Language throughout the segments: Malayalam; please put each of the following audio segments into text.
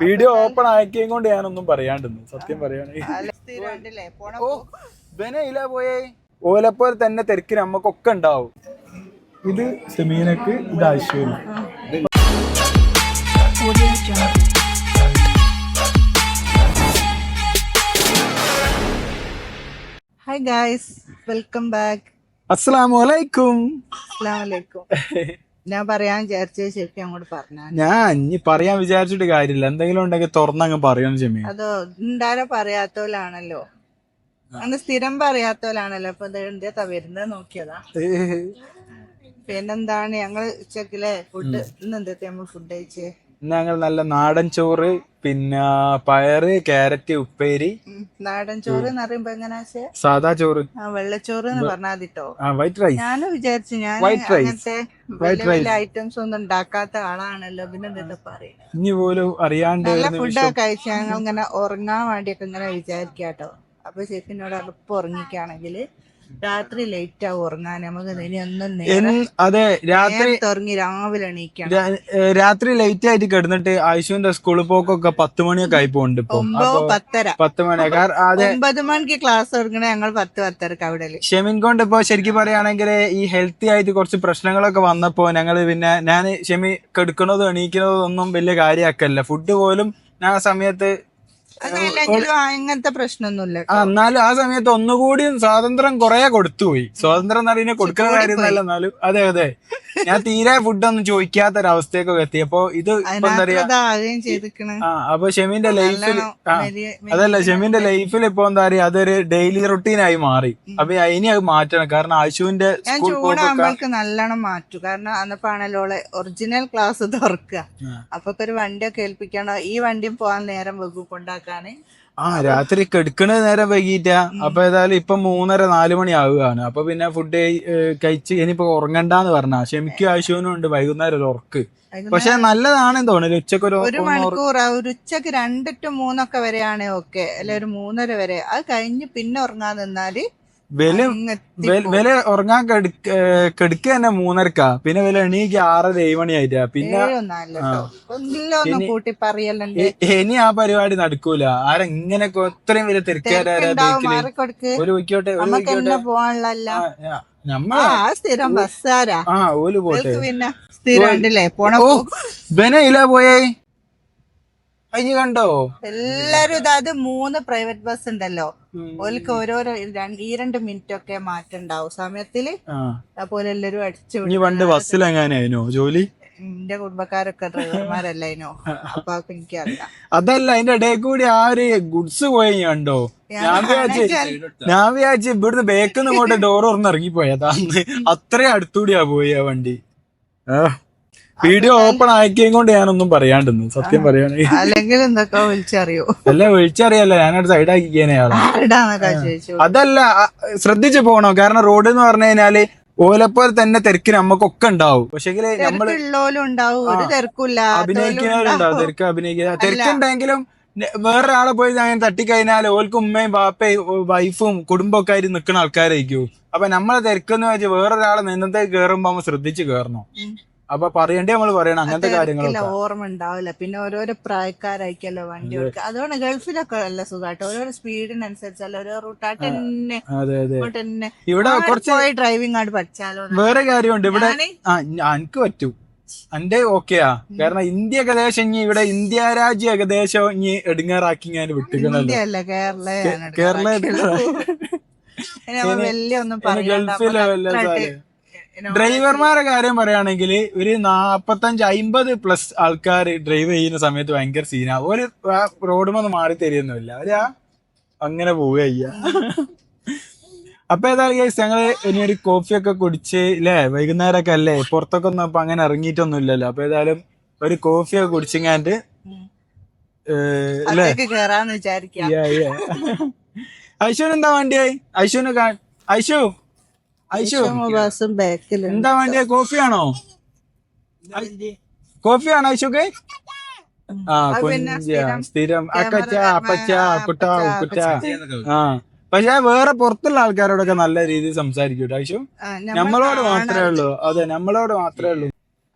വീഡിയോ ഓപ്പൺ ആക്കിയും കൊണ്ട് ഞാനൊന്നും പറയാണ്ടെന്ന് സത്യം പറയുകയാണെങ്കിൽ ഓ ബനയില പോയേ? ഓലപ്പോലെ തന്നെ തിരക്കിന് നമ്മക്കൊക്കെ ഉണ്ടാവും. ഇത് സെമീനക്ക് ഇത് അശ്വന് ഹായ് ഗായ്സ് വെൽക്കം ബാക്ക് അസ്സലാമു അലൈക്കും അസ്സലാമലൈക്കും ഞാൻ പറയാൻ വിചാരിച്ച ശരിക്കും അങ്ങോട്ട് പറഞ്ഞു ഞാൻ ഇനി പറയാൻ വിചാരിച്ചിട്ട് കാര്യമില്ല. എന്തെങ്കിലും ഉണ്ടെങ്കിൽ തുറന്നങ്ങ് പറയണം ചെമ്മീൻ അതോ ഉണ്ടാരോ പറയാത്തോലാണല്ലോ? അങ്ങനെ സ്ഥിരം പറയാത്തോലാണല്ലോ. അപ്പൊ എന്താ വരുന്നത് നോക്കിയതാ. പിന്നെന്താണ്? ഞങ്ങൾ ഉച്ചക്കിലെ ഫുഡ് ഇന്ന് എന്താ നമ്മൾ ഫുഡ് കഴിച്ചേ? ഞങ്ങൾ നല്ല നാടൻ ചോറ് പിന്നെ പയറ് ക്യാരറ്റ് ഉപ്പേരി. നാടൻ ചോറ് എന്ന് പറയുമ്പോ എങ്ങനെ സാധാ സാദാ ചോറ് വെള്ളച്ചോറ് എന്ന് പറഞ്ഞാതിട്ടോ വൈറ്റ് റൈസ് ഞാൻ വിചാരിച്ചു ഞാൻ വൈറ്റ് റൈസ് വൈറ്റ് വലിയ ഐറ്റംസ് ഒന്നും ഉണ്ടാക്കാത്ത ആളാണല്ലോ പിന്നെ എന്താ പറയുക ഇനി പോലും അറിയാണ്ട് ഫുഡൊക്കെ കഴിച്ച് ഞങ്ങൾ ഇങ്ങനെ ഉറങ്ങാൻ വേണ്ടിയൊക്കെ ഇങ്ങനെ വിചാരിക്കാട്ടോ അപ്പൊ ഷെഫിനോട് ഉറപ്പ് ഉറങ്ങിക്കാണെങ്കിൽ രാത്രി ലേറ്റ് ആവും ഉറങ്ങാൻ. നമുക്ക് ഇനി ഒന്നും അതെ രാത്രി ഉറങ്ങി രാവിലെ എണീക്കാം രാത്രി ലേറ്റ് ആയിട്ട് കിടന്നിട്ട് ആയിഷുവിന്റെ സ്കൂളിൽ പോക്കൊക്കെ പത്ത് മണിയൊക്കെ ആയി പോകുന്നുണ്ട് ഇപ്പൊ. പത്തര. പത്ത് മണി. ഒമ്പത് മണിക്ക് ക്ലാസ് തുടങ്ങണ ഞങ്ങൾ പത്ത് പത്തരക്ക് അവിടെ ഷെമിൻ കൊണ്ട് ഇപ്പൊ ശരിക്കും പറയുകയാണെങ്കിൽ ഈ ഹെൽത്തി ആയിട്ട് കുറച്ച് പ്രശ്നങ്ങളൊക്കെ വന്നപ്പോ ഞങ്ങൾ പിന്നെ ഞാൻ ഷെമി കെടുക്കണതും എണീക്കുന്നതും ഒന്നും വലിയ കാര്യമാക്കല്ല ഫുഡ് പോലും ഞാൻ ആ സമയത്ത് ഇങ്ങനത്തെ പ്രശ്നമൊന്നുമില്ല ആ എന്നാലും ആ സമയത്ത് ഒന്നുകൂടി സ്വാതന്ത്ര്യം കുറെ കൊടുത്തുപോയി സ്വാതന്ത്ര്യം എന്ന് പറയുന്നത് കൊടുക്കുന്ന കാര്യമൊന്നുമല്ല എന്നാലും അതെ അതെ. ഞാൻ തീരെ ഫുഡൊന്നും ചോദിക്കാത്ത ഒരവസ്ഥയൊക്കെ എത്തിയപ്പോ ഇത് ഇപ്പൊ എന്താ പറയാ ആ അപ്പൊ ഷെമിന്റെ ലൈഫിൽ അതല്ല ഷെമിന്റെ ലൈഫിൽ ഇപ്പൊ എന്താ പറയാ അതൊരു ഡെയിലി റുട്ടീനായി മാറി. അപ്പൊ ഇനി അത് മാറ്റണം. കാരണം ആശുവിന്റെ സ്കൂൾ നല്ലോണം മാറ്റു. കാരണം അന്നപ്പാണല്ലോ ഒറിജിനൽ ക്ലാസ് തുറക്കുക. അപ്പൊ ഒരു വണ്ടിയൊക്കെ ഏൽപ്പിക്കണോ ഈ വണ്ടിയും പോകാൻ നേരം വെക്കും ആ രാത്രി കെടുക്കണത് നേരം വൈകിട്ടാ. അപ്പൊ ഏതായാലും ഇപ്പൊ മൂന്നര നാല് മണി ആവുകയാണ്. അപ്പൊ പിന്നെ ഫുഡ് കഴിച്ച് ഇനിയിപ്പോ ഉറങ്ങണ്ടെന്ന് പറഞ്ഞാ ക്ഷമിക്കും ആശുവിനും ഉണ്ട് വൈകുന്നേരം ഒരു ഉറക്ക്. പക്ഷെ നല്ലതാണെന്ന് തോന്നുന്നു. ഉച്ചയ്ക്ക് ഒരു മണിക്കൂർ ഒരു ഉച്ചയ്ക്ക് രണ്ട് ടു മൂന്നൊക്കെ വരെയാണ് ഓക്കെ. അല്ലെ ഒരു മൂന്നര വരെ. അത് കഴിഞ്ഞ് പിന്നെ ഉറങ്ങാൻ നിന്നാൽ വില വില ഉറങ്ങാൻ കെടുക്ക തന്നെ മൂന്നരക്ക. പിന്നെ വില എണീക്ക് ആറര ഏഴ് മണി ആയിട്ടാ പിന്നെ ഇനി ആ പരിപാടി നടക്കൂല. ആരെങ്ങനെയൊക്കെ ഇത്രയും വലിയ തിരക്കാരാ ഉണ്ടാവും ഒരു വയ്ക്കോട്ടെ പോകാനുള്ള ആ, ആ, സ്ഥിരം ബസ്സാരാ. ആ ഓൽ പോട്ടെ. പിന്നെ സ്ഥിരം പോയേ? അയ്യ കണ്ടോ? എല്ലാരും ഇതായത് മൂന്ന് പ്രൈവറ്റ് ബസ് ഉണ്ടല്ലോ. ഓൽക്ക് ഓരോരോ ഈ രണ്ട് മിനിറ്റ് ഒക്കെ മാറ്റം ഉണ്ടാവും സമയത്തിൽ അതുപോലെ എല്ലാരും അടിച്ചു ഇനി പണ്ട് ബസ്സിലെങ്ങാനായിനോ? ജോലി? എന്റെ കുടുംബക്കാരൊക്കെ ഡ്രൈവർമാരല്ലോ അപ്പൊ എനിക്ക് എനിക്കറിയാം അതല്ല അതിന്റെ ഇടയിൽ കൂടി ആ ഒരു ഗുഡ്സ് പോയി കണ്ടോ? ഞാൻ വിചാരിച്ച് ഞാൻ വിചാരിച്ച് ഇവിടുന്ന് ബേക്കിന്ന് ഇങ്ങോട്ട് ഡോർ തുറന്ന് പോയതാ അത്രയും അടുത്തൂടിയാ പോയി ആ വണ്ടി. വീഡിയോ ഓപ്പൺ ആക്കിയും കൊണ്ട് ഞാനൊന്നും പറയാണ്ടെന്ന് സത്യം പറയുകയാണെങ്കിൽ അല്ലെങ്കിൽ എന്തൊക്കെ വിളിച്ചറിയോ? അല്ല വിളിച്ചറിയല്ല. ഞാനൊരു ആളാ. ആരുടാന്നൊക്കെ അതല്ല ശ്രദ്ധിച്ചു പോകണോ. കാരണം റോഡ് എന്ന് പറഞ്ഞു കഴിഞ്ഞാൽ ഓലെപ്പോലെ തന്നെ തിരക്കിന് നമ്മക്കൊക്കെ ഉണ്ടാവും. പക്ഷേ നമ്മൾ അഭിനയിക്കുന്നവരുണ്ടാവും തിരക്ക് അഭിനയിക്കുന്ന തിരക്കുണ്ടെങ്കിലും വേറൊരാളെ പോയി അങ്ങനെ തട്ടിക്കഴിഞ്ഞാൽ ഓൽക്കും ഉമ്മയും ബാപ്പയും വൈഫും കുടുംബമൊക്കെ ആയിട്ട് നിൽക്കുന്ന ആൾക്കാരായിരിക്കും. അപ്പൊ നമ്മളെ തിരക്കെന്ന് വെച്ചാൽ വേറൊരാളെ നിന്നത്തേക്ക് കയറുമ്പോ നമ്മൾ ശ്രദ്ധിച്ച് കയറണം അപ്പൊ പറയണ്ടേ നമ്മൾ പറയണം അങ്ങനത്തെ കാര്യങ്ങളൊക്കെ. ഓർമ്മ ഉണ്ടാവില്ല. പിന്നെ ഓരോരോ പ്രായക്കാരായിരിക്കല്ലോ വണ്ടി ഓടിക്കുക അതുകൊണ്ട് ഗൾഫിലൊക്കെ നല്ല സുഖമായിട്ട് ഓരോരോ സ്പീഡിനനുസരിച്ചല്ല ഓരോ റൂട്ടായിട്ട് തന്നെ അതെ അതെ. ഇങ്ങോട്ട് തന്നെ ഇവിടെ കുറച്ച് ഡ്രൈവിംഗ് ആണ് പഠിച്ചാലോ. വേറെ കാര്യമുണ്ട്. ഇവിടെ ആ എനിക്ക് പറ്റും. എന്റെ ഓക്കെയാ കാരണം ഇന്ത്യ ഏകദേശം ഇനി ഇവിടെ ഇന്ത്യ രാജ്യം ഏകദേശം ഇനി എടുങ്ങാറാക്കി ഞാൻ വിട്ടുകണല്ലോ കേരള ഗൾഫിലെ ഡ്രൈവർമാരെ കാര്യം പറയുകയാണെങ്കിൽ ഒരു നാപ്പത്തഞ്ച് അമ്പത് പ്ലസ് ആൾക്കാർ ഡ്രൈവ് ചെയ്യുന്ന സമയത്ത് ഭയങ്കര സീനാ ഒരു റോഡുമൊന്നും മാറി തരുന്നില്ല അവർ അങ്ങനെ പോവുക ചെയ്യ അപ്പൊ ഏതായാലും ഗൈസ് ഞങ്ങൾ ഇനി ഒരു കോഫി ഒക്കെ കുടിച്ച് ഇല്ലേ? വൈകുന്നേരമൊക്കെ അല്ലേ? പുറത്തൊക്കെ ഒന്നും അപ്പൊ അങ്ങനെ ഇറങ്ങിയിട്ടൊന്നും ഇല്ലല്ലോ അപ്പൊ ഏതായാലും ഒരു കോഫി ഒക്കെ കുടിച്ചിങ്ങാണ്ട് ഐശുവിന് എന്താ വണ്ടിയായി? ഐശുവിന് ഐശു ഐശു എന്താ വേണ്ടിയ കോഫിയാണോ? കോഫിയാണോ ഐശുക്ക്? ആ കൊഞ്ച സ്ഥിരം അക്കച്ച അപ്പച്ച കുട്ട കുട്ട. ആ. പക്ഷെ വേറെ പുറത്തുള്ള ആൾക്കാരോടൊക്കെ നല്ല രീതിയിൽ സംസാരിക്കും ഐശു? നമ്മളോട് മാത്രമേ ഉള്ളൂ. അതെ നമ്മളോട് മാത്രമേ ഉള്ളൂ.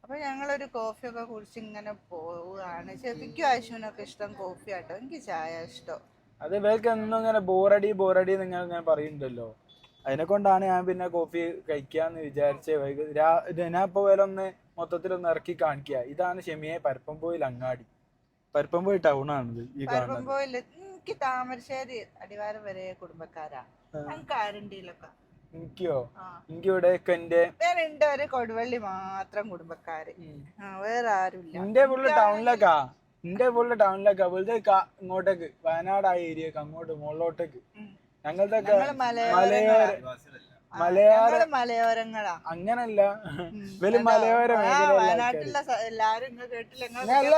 അപ്പൊ ഞങ്ങളൊരു കോഫി ഒക്കെ കുടിച്ച് ഇങ്ങനെ പോവുകയാണ്. ശരിക്കും ആശുവിനൊക്കെ ഇഷ്ടം കോഫി ആട്ടോ എനിക്ക് ചായ ഇഷ്ടം. അതെ ഇവർക്ക് എന്നും ഇങ്ങനെ ബോറടി ബോറടി നിങ്ങൾ ഇങ്ങനെ പറയുന്നുണ്ടല്ലോ. അതിനെ കൊണ്ടാണ് ഞാൻ പിന്നെ കോഫി കഴിക്കാന്ന് വിചാരിച്ചേ. ഞാൻ ഇപ്പൊ വേറെ ഒന്ന് മൊത്തത്തിലൊന്ന് ഇറക്കി കാണിക്കുക ഇതാണ് ഷെമിയെ പരപ്പംപോയിൽ അങ്ങാടി. പരപ്പംപോയി ടൗൺ ആണിത് ഈ പരപ്പമ്പോയിൽ എനിക്ക് താമരശ്ശേരി അടിവാരം വരെ കുടുംബക്കാരാ. ഞങ്ങൾക്ക് ആരുണ്ടിയിലൊക്കെ എനിക്കോ? ആ. എനിക്ക് ഇവിടെയൊക്കെ എന്റെ വേറെ ഒരു കൊടുവള്ളി മാത്രം കുടുംബക്കാര്. വേറെ ആരുമില്ല. എന്റെ ഫുള്ള് ടൗണിലേക്കാ എന്റെ ഫുള്ള് ടൗണിലേക്കാ വെറുതെ ഇങ്ങോട്ടേക്ക്. വയനാട് ആ ഏരിയക്ക് അങ്ങോട്ട് മുകളിലോട്ടേക്ക്. ഞങ്ങളുടെ മലയോര മലയോരങ്ങളാ. അങ്ങനല്ല. വലിയ മലയോര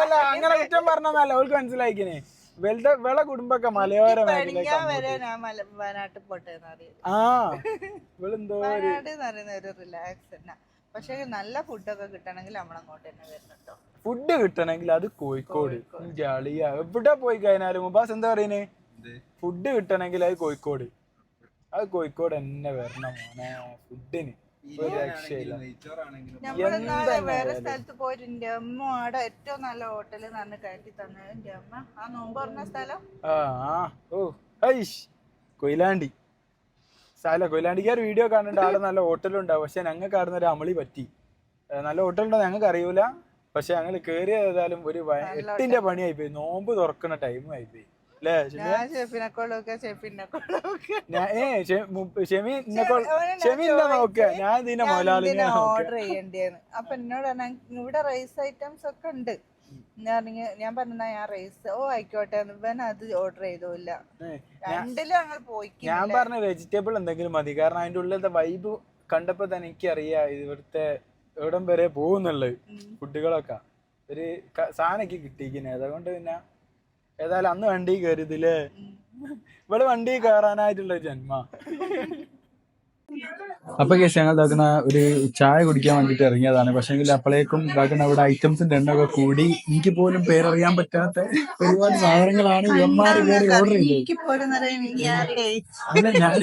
അല്ല അങ്ങനെ കുറ്റം പറഞ്ഞതല്ല. അവൾക്ക് മനസ്സിലായിക്കിനെ. വെളുതെ വിള കുടുംബൊക്കെ മലയോര ആ ഇവളെന്തോ പറയുന്ന പക്ഷെ നല്ല ഫുഡൊക്കെ കിട്ടണമെങ്കിൽ നമ്മളങ്ങോട്ട് തന്നെ വരുന്നുണ്ടോ ഫുഡ് കിട്ടണമെങ്കിൽ അത് കോഴിക്കോട് ജളിയ എവിടെ പോയി കഴിഞ്ഞാലും? മുബാസ് എന്താ പറയുന്നത് ഫുഡ് കിട്ടണമെങ്കിൽ അത് കോഴിക്കോട്. അത് കോഴിക്കോട് തന്നെ വരണം മോനെ ഫുഡിന്. വേറെ സ്ഥലത്ത് പോയിട്ട് എന്റെ അമ്മ അവിടെ ഏറ്റവും നല്ല ഹോട്ടൽ നിന്ന് കയറ്റി തന്നത് എന്റെ അമ്മ. ആ നോമ്പ് പറഞ്ഞ സ്ഥലം? കൊയിലാണ്ടി. സ്ഥല കൊയിലാണ്ടിക്കാർ വീഡിയോ കാണുന്നുണ്ട് അവിടെ നല്ല ഹോട്ടലുണ്ടാവും. പക്ഷെ ഞങ്ങൾക്ക് അവിടെ ഒരു അമളി പറ്റി. നല്ല ഹോട്ടലുണ്ടോ ഞങ്ങൾക്ക് അറിയൂല. പക്ഷെ ഞങ്ങൾ കേറിയതായാലും ഒരു എട്ടിന്റെ പണിയായി പോയി നോമ്പ് തുറക്കുന്ന ടൈം ആയി പോയി ഞാൻ ഞാൻ ഇതിന്റെ മുതലാളിനെ ഓർഡർ ചെയ്യേണ്ടിയെന്ന് അപ്പൊ എന്നോട് ഇവിടെ റൈസ് ഐറ്റംസ് ഒക്കെ ഉണ്ട്. ഞാൻ പറഞ്ഞ് ഞാൻ ഞാൻ റൈസ് ഓ ആയിക്കോട്ടെ. ഇവൻ അത് ഓർഡർ ചെയ്തില്ല. രണ്ടിലും ഞങ്ങൾ ഞാൻ പോയിക്കില്ല പറഞ്ഞ വെജിറ്റബിൾ എന്തെങ്കിലും മതി. കാരണം അതിന്റെ ഉള്ളിലത്തെ വൈബ് കണ്ടപ്പോ തന്നെ എനിക്കറിയാം ഇവിടുത്തെ എവിടം വരെ പോകുന്നുള്ളത് കുട്ടികളൊക്കെ ഒരു സാധനം കിട്ടിയിരിക്കുന്നത് അതുകൊണ്ട് പിന്നെ ഏതായാലും അന്ന് വണ്ടി കയറിയതില്ലേ ഇവിടെ വണ്ടി കയറാനായിട്ടുള്ള ജന്മ. അപ്പൊ കേസ് ഞങ്ങൾ ഇതാക്കുന്ന ഒരു ചായ കുടിക്കാൻ വേണ്ടിട്ട് ഇറങ്ങിയതാണ്. പക്ഷെ അപ്പോഴേക്കും ഇതാക്കുന്ന ഇവിടെ ഐറ്റംസിന്റെ എണ്ണമൊക്കെ കൂടി. എനിക്ക് പോലും പേരറിയാൻ പറ്റാത്ത ഒരുപാട് സാധനങ്ങളാണ് കയറി ഓർഡർ ചെയ്തത്. അല്ല ഞാൻ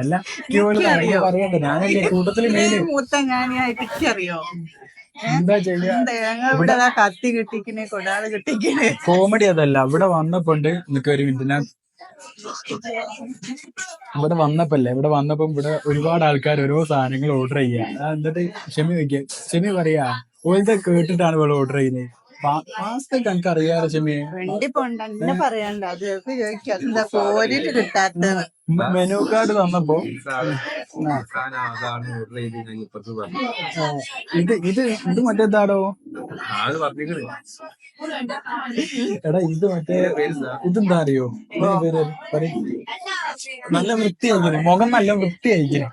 അല്ല എനിക്ക് പോലും അറിയാൻ അറിയാത്ത ഞാനല്ലേ കൂട്ടത്തിൽ മെയിൻ മൂത്ത അറിയോ എന്താ ചെയ്യാ? ഇവിടെ കത്തി കിട്ടിക്കിനെ കൊടാൾ കിട്ടിക്കിനെ. കോമഡി അതല്ല. ഇവിടെ വന്നപ്പോണ്ട് നിനക്ക് ഒരു മിനിറ്റ് ഞാൻ ഇവിടെ വന്നപ്പല്ലേ? ഇവിടെ വന്നപ്പോ ഇവിടെ ഒരുപാട് ആൾക്കാർ ഓരോ സാധനങ്ങൾ ഓർഡർ ചെയ്യാ. എന്നിട്ട് ക്ഷമി വെക്ക ക്ഷമി പറയാ. ഓരത്തെ കേട്ടിട്ടാണ് ഇവിടെ ഓർഡർ ചെയ്യുന്നത്. പാസ്ത എനിക്ക് അറിയാലോ ക്ഷമി വണ്ടി പോണ്ട എന്നെ പറയണ്ട അത് ചിലപ്പോ ചോദിക്കും. അതെന്താ കോരിട്ട് കിട്ടാത്തത് മെനു കാർഡ് തന്നപ്പോ ഇത് ഇത് ഇത് മറ്റേതാടോ? എടാ ഇത് മറ്റേ ഇതെന്താ അറിയോ. നല്ല വൃത്തിയായിരിക്കും മുഖം നല്ല വൃത്തിയായിരിക്കും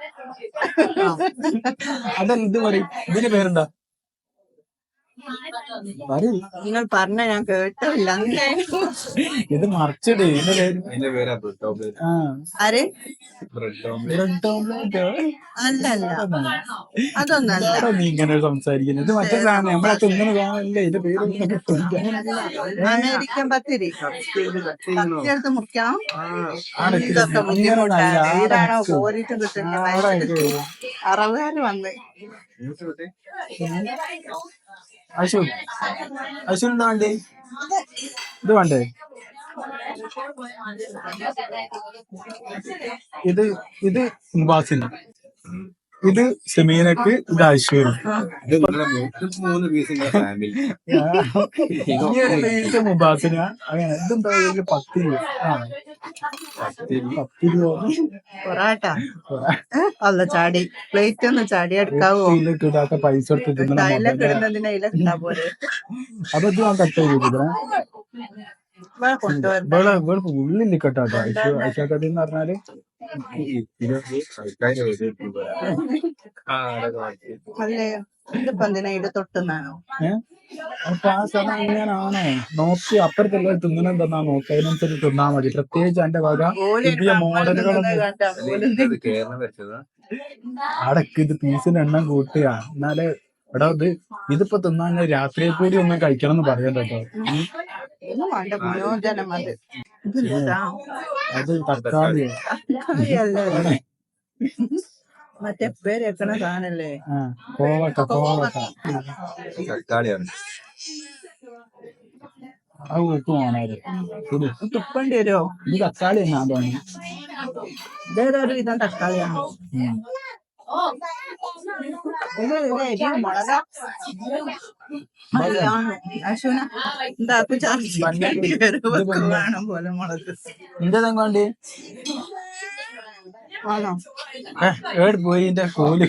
അതെന്ത് ഇത് പറയും? ഇതിന്റെ പേരെന്താ. നിങ്ങൾ പറഞ്ഞ ഞാൻ കേട്ടില്ല. ഇത് മറിച്ചിടേ. ഇതിന്റെ പേര്? ആര്? അല്ലല്ല അതൊന്നല്ല. നീ ഇങ്ങനെ സംസാരിക്കുന്നത് ഇത് മറ്റേ സാധനം. നമ്മളെ തിന്നുന്ന സാധനമല്ലേ ഇതിന്റെ പേര് അമേരിക്കൻ പത്തിരി. കത്തിയെടുത്ത് മുറിക്കണം ആണ് ഇതൊക്കെ ബുദ്ധിമുട്ടാണ്. ആടക്ക്. കോരിട്ട് കിട്ടുന്നത്. അറവുകാര് വന്ന്. അശു അശു എന്താ വേണ്ടേ ഇത് വേണ്ടേ ഇത് ഇത് മുബാസിന് ഇത് സെമീനക്ക് ഇത് മുബാസിന്. അങ്ങനെ ഇതെന്താ പത്ത് രൂപ പത്ത് രൂപ പൊറാട്ട. അല്ല ചാടി. പ്ലേറ്റ് ഒന്ന് ചാടി എടുക്കാവോ? ഇടാത്ത പൈസ അപ്പൊ ഇത് കട്ട് ചെയ്തിട്ട് ഇവിടെ ഉള്ളിൽ എന്ന് പറഞ്ഞാൽ അല്ലേ ഇതിപ്പോ എന്തിനാ ഇത് തൊട്ടുന്നാണോ ഏഹ് അപ്പൊ ആ സമയം ഇങ്ങനാണോ നോക്കി അപ്പുറത്തുള്ള തിന്നണം തന്നാ നോക്കി. അതിനനുസരിച്ച് തിന്നാ മതി. പ്രത്യേകിച്ച് എന്റെ വക പുതിയ മോഡലുകളൊന്നും വെച്ചതാ അടക്ക് ഇത് പീസിന് എണ്ണം കൂട്ടുക. എന്നാൽ എടാ ഇത് ഇതിപ്പോ തിന്നാൻ രാത്രിയെ കൂടി ഒന്നും കഴിക്കണം എന്ന് പറയണ്ട അത് തക്കാളി? മറ്റേ പേരെക്കണ സാധനല്ലേ? ആ കോവക്ക കോവക്ക തക്കാളിയാണ്. അത് വേണമായിരുന്നു തുപ്പണ്ടി വരുമോ ഇത് തക്കാളി എന്നാ തോന്നി ഇതേതൊരു വിധം തക്കാളിയാണ്? ഏട് പോയി എന്റെ കോൽ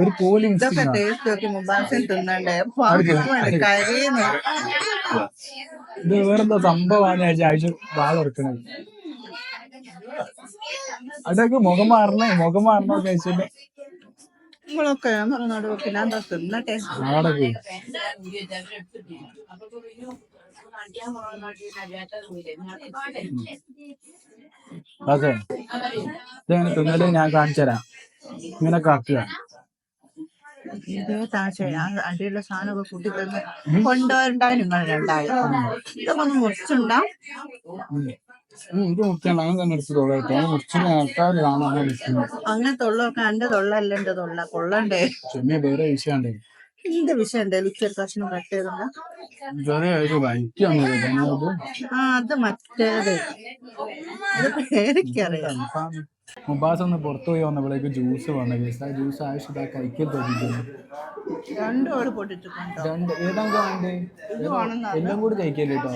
ഒരു കോൽ miss ഇതൊക്കെ ചെയ്യുന്നു. ടേസ്റ്റ് നോക്കി മുബാസിൽ തിന്നണ്ടേ പാവമാണ്, കരയുന്നു ഇത് വേറെന്താ സംഭവമാണ് ആഴ്ച വാളെടുക്കണത് അതൊക്കെ മുഖം മാറണേ മുഖം മാറണോ കഴിച്ചിട്ട് നിങ്ങളൊക്കെ ഞാൻ പറഞ്ഞോട് പിന്നെ എന്താ തിന്നട്ടെ? നാടെ പോയി അതെ. ഇതെങ്ങനെ തിന്നൽ ഞാൻ കാണിച്ചുതരാം ഇങ്ങനെ കാക്കുക. അടിയുള്ള സാധനമൊക്കെ കൂട്ടി തന്ന്. കൊണ്ടുവരണ്ടായി നിങ്ങൾ രണ്ടായിരം ഇതൊക്കെ ഒന്ന് മുറിച്ചുണ്ടാ? ഇത് മുറിച്ചാണ് അങ്ങനെ തന്നെ എടുത്ത് തൊള്ളട്ടോ മുറിച്ചിന് ആൾക്കാർ കാണാൻ നിൽക്കുന്നത് അങ്ങനെ തൊള്ളൊക്കെ എന്റെ തൊള്ളല്ല എന്റെ തൊള്ള? കൊള്ളണ്ടേ? ചെമ്മി വേറെ വിഷയണ്ടേ ഉണ്ട്? ലിച്ചർ കഷ്ണം കട്ട് ചെയ്തോണ്ടാ വേറെ ഒരു വൈക്ക് വന്നത് ആ അത് മറ്റേത് അത്. പേരക്കറിയാം മുബാസ് ഒന്ന് പുറത്തു പോയി വന്നപ്പോഴേക്ക് ജ്യൂസ് വന്ന. കേസ് ആ ജ്യൂസ് ആവശ്യത്താ കൈക്കൽ തോന്നിക്കുന്നു രണ്ടും പൊട്ടിച്ചിട്ടുണ്ടോ. രണ്ട് വേണ്ടേ? എല്ലാം കൂടി കഴിക്കല്ലേ കേട്ടോ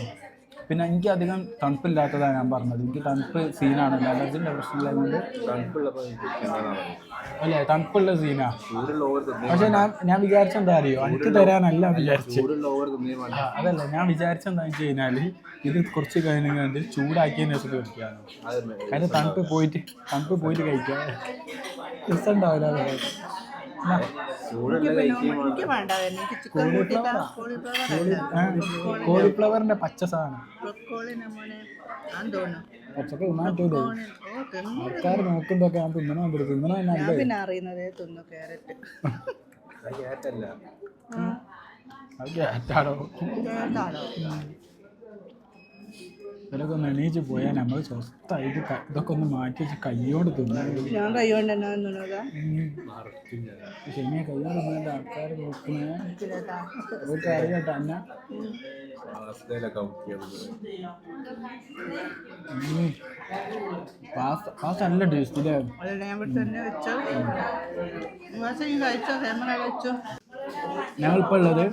പിന്നെ എനിക്ക് അധികം തണുപ്പില്ലാത്തതാണ് ഞാൻ പറഞ്ഞത്. എനിക്ക് തണുപ്പ് സീനാണ് അലർജിന്റെ പറയുന്നത്. അല്ലേ? തണുപ്പുള്ള സീനാ പക്ഷെ ഞാൻ ഞാൻ വിചാരിച്ചെന്താ അറിയോ? എനിക്ക് തരാനല്ല വിചാരിച്ചു അതല്ല ഞാൻ വിചാരിച്ച എന്താ വെച്ച് കഴിഞ്ഞാൽ ഇത് കുറച്ച് കഴിഞ്ഞ് ചൂടാക്കിയതിന് ശേഷം കഴിക്കാനോ കാര്യം തണുപ്പ് പോയിട്ട് തണുപ്പ് പോയിട്ട് കഴിക്കാം. രസം ഉണ്ടാവില്ല കോളിഫ്ലവറിന്റെ പച്ച സാധനം. ആൾക്കാർ നോക്കുമ്പൊക്കെ ഞാൻ തിന്നണം തിന്നണ തന്നെ അറിയുന്നതേ തിന്നു ക്യാരറ്റ് ഇവരൊക്കെ ഒന്ന് എണീച്ച് പോയാൽ നമ്മൾ സ്വസ്ഥായിട്ട് ഇതൊക്കെ ഒന്ന് മാറ്റി വെച്ച് കയ്യോട് തിന്നാൻ ഞാൻ കൈകൊണ്ട് തന്നെ തിന്നണതാ? ശനിയെ കയ്യോട് തിന്നേണ്ട ആൾക്കാർ അന്ന ഔട്ടിയത് പാസ് പാസ് നല്ല ടേസ്റ്റ് ഇല്ലേ കഴിച്ചോ? ക്യാമറ ഞങ്ങളിപ്പോൾ ഉള്ളത്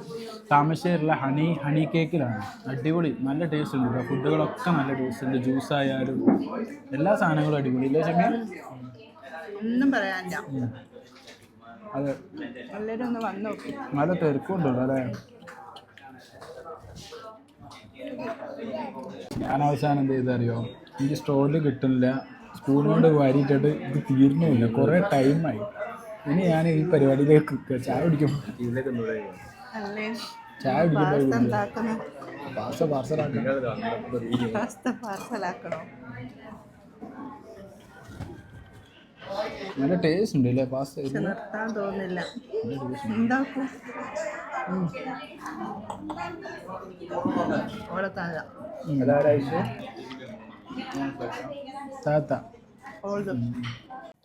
താമശ്ശേരിയിലെ ഹണി ഹണി കേക്കിലാണ്. അടിപൊളി നല്ല ടേസ്റ്റ് ഉണ്ട് കേട്ടോ. ഫുഡുകളൊക്കെ നല്ല ടേസ്റ്റ് ഉണ്ട്. ജ്യൂസ് ആയാലും എല്ലാ സാധനങ്ങളും അടിപൊളി. ഇല്ലേ ചെമ്മീൻ? ഒന്നും പറയാനില്ല. അതെ. എല്ലാവരും ഒന്ന് വന്ന് നല്ല തിരക്കുണ്ടല്ലോ അല്ലേ? ഞാൻ അവസാനം എന്ത് ചെയ്തറിയോ? എനിക്ക് സ്റ്റോറിൽ കിട്ടുന്നില്ല. സ്പൂൺ കൊണ്ട് വാരിയിട്ടിട്ട് ഇത് തീർന്നുമില്ല. കുറേ ടൈമായി ഇനി ഞാൻ ഈ പരിപാടിയിലേക്ക് ചായ കുടിക്കും. ചായ പാർസലാക്കണോ. നല്ല ടേസ്റ്റ് ഉണ്ട് അല്ലേ പാസ്ത? നിർത്താൻ തോന്നില്ല താഴ. താത്ത. ഓൾഡ്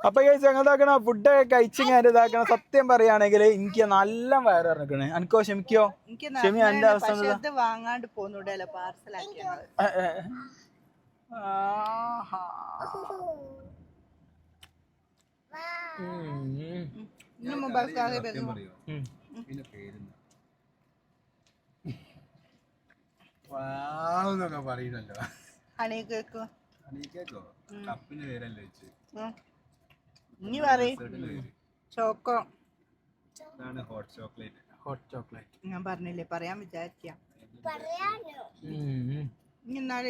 അപ്പൊ കഴിച്ച് ഞങ്ങളാക്കണ ഫുഡൊക്കെ കഴിച്ച് ഞാൻ ഇതാക്കണ സത്യം പറയുകയാണെങ്കിൽ എനിക്ക് നല്ല വയറ് ഇറക്കണേ എനിക്കോ ക്ഷമിക്കോ ക്ഷമി എന്റെ അവസ്ഥ വാങ്ങാണ്ട് പോന്നൂടല്ലോ പാർസലാക്കി വാന്നൊക്കെ പറയണല്ലോ ഹണി കേക്ക്? കേക്കോ? കപ്പിന്റെ പേരല്ലേ വെച്ച് ഇനി പറയും. ചോക്കോ. ഇതാണ് ഹോട്ട് ചോക്ലേറ്റ് ഹോട്ട് ചോക്ലേറ്റ് ഞാൻ പറഞ്ഞില്ലേ പറയാൻ വിചാരിക്കാം എന്നാൽ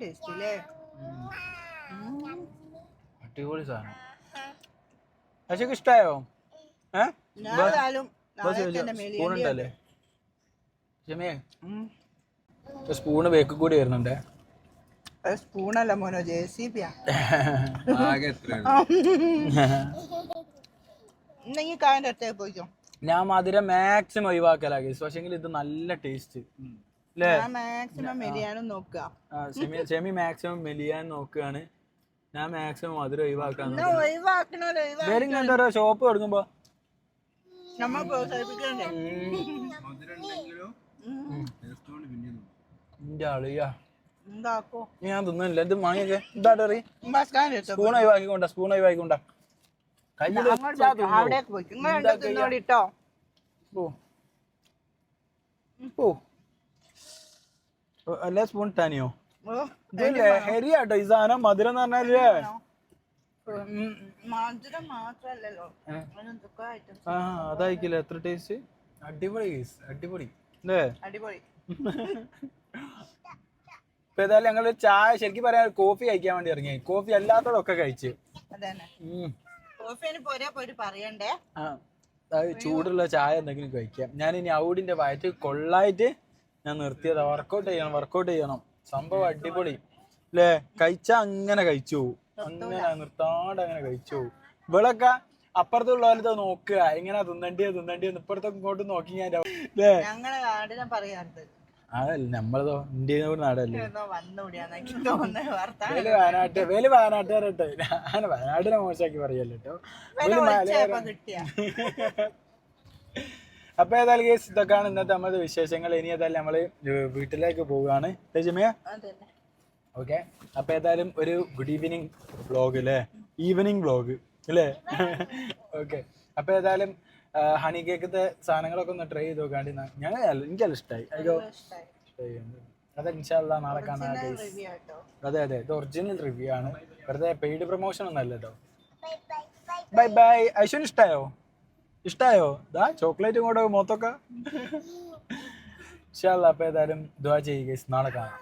ടേസ്റ്റ് അല്ലേ അടിപൊളി സാധനം. അശോക്ക് ഇഷ്ടായോ? സ്പൂൺ ഉണ്ടല്ലേ? സ്പൂണ് ബേക്ക് കൂടി വരുന്നുണ്ടേ. സ്പൂണല്ല മോനോ ജെ സി എത്ര ഇന്നെങ്കിൽ കായന്റെ അടുത്തേക്ക് പോയിക്കോ. ഞാൻ മധുരം മാക്സിമം ഒഴിവാക്കലാ ഗൈസ് പക്ഷെങ്കിൽ ഇത് നല്ല ടേസ്റ്റ് മാക്സിമം മെലിയാനും നോക്കുക ആ, ഷെമി ഷെമി മാക്സിമം മെലിയാൻ നോക്കുകയാണ് ഞാൻ മാക്സിമം മധുരം ഒഴിവാക്കാൻ വേറെ ഇങ്ങനത്തെ ഓരോ ഷോപ്പ് തുടങ്ങുമ്പോ? നമ്മൾ പ്രോത്സാഹിപ്പിക്കണ്ടേ എന്റെ എന്താക്കോ ഞാൻ തിന്നില്ല ഇത് മാങ്ങിയൊക്കെ. സ്പൂൺ ഒഴിവാക്കിക്കൊണ്ട സ്പൂൺ ഒഴിവാക്കിക്കൊണ്ട. ഓ, സ്പൂൺ ഇട്ടാനിയോ? ഇതല്ലേ ഹെരിയാട്ടോ ഈ സാധനം? മധുരം എന്ന് പറഞ്ഞാലേ. അതായിരിക്കില്ല എത്ര ടേസ്റ്റ് അടിപൊളി അടിപൊളി. അല്ലേ അടിപൊളി. ഇപ്പൊ ഏതായാലും ഞങ്ങൾ ചായ ശരിക്കും പറയാൻ കോഫി കഴിക്കാൻ വേണ്ടി ഇറങ്ങി കോഫി അല്ലാത്തതൊക്കെ കഴിച്ച്. ചൂടുള്ള ചായ എന്തെങ്കിലും കഴിക്കാം. ഞാൻ ഇനി ഔടിന്റെ വയറ്റ് കൊള്ളായിട്ട് ഞാൻ നിർത്തിയത്. വർക്കൗട്ട് ചെയ്യണം വർക്കൗട്ട് ചെയ്യണം. സംഭവം അടിപൊളി. അല്ലേ കഴിച്ചാ അങ്ങനെ കഴിച്ചു. അങ്ങനെ നിർത്താണ്ട് അങ്ങനെ കഴിച്ചു. ഇവളൊക്കെ അപ്പുറത്തുള്ളവരത് നോക്കുക. എങ്ങനെ തിന്നണ്ടിയോ തിന്നണ്ടിയോ ഇപ്പുറത്തൊക്കെ ഇങ്ങോട്ട് നോക്കി ഞാൻ ഞങ്ങളെ പറയാറുണ്ട്. അതല്ല നമ്മളതോ? ഇന്ത്യ നാടല്ലേ? വർത്താനം വേൽ വയനാട്ട് വേൽ വയനാട്ടുകാരട്ടെ. ഞാൻ വയനാട്ടിനെ മോശമാക്കി പറയല്ലോ കേട്ടോ അപ്പൊ ഏതായാലും കേസ് ഇതൊക്കെയാണ് ഇന്നത്തെ നമ്മുടെ വിശേഷങ്ങൾ. ഇനി ഏതായാലും നമ്മൾ വീട്ടിലേക്ക് പോവുകയാണ്. രജമിയ ഓക്കെ. അപ്പൊ ഏതായാലും ഒരു ഗുഡ് ഈവനിങ് വ്ലോഗ് അല്ലേ ഈവനിങ് വ്ലോഗ് അല്ലേ ഓക്കെ. അപ്പൊ ഏതായാലും ഹണി കേക്കത്തെ സാധനങ്ങളൊക്കെ ഒന്ന് ട്രൈ ചെയ്ത് നോക്കാണ്ടി ഞാൻ എനിക്കല്ല ഇഷ്ടമായി അയ്യോ. ഇഷ്ടായി. അത് ഇൻഷാല്ല നാളെ കാണാം. അതെ അതെ ഇത് ഒറിജിനൽ റിവ്യൂ ആണ്. വെറുതെ പെയ്ഡ് പ്രൊമോഷൻ ഒന്നും അല്ല കേട്ടോ ബൈ ബൈ ഐശ്വൻ ഇഷ്ടായോ? ഇഷ്ടായോ? ദാ ചോക്ലേറ്റ് കൂടെ മൊത്തൊക്കെ ഇൻഷാല്ല അപ്പൊ ഏതായാലും ദ്വാ ചെയ്യുക നാളെ കാണാം.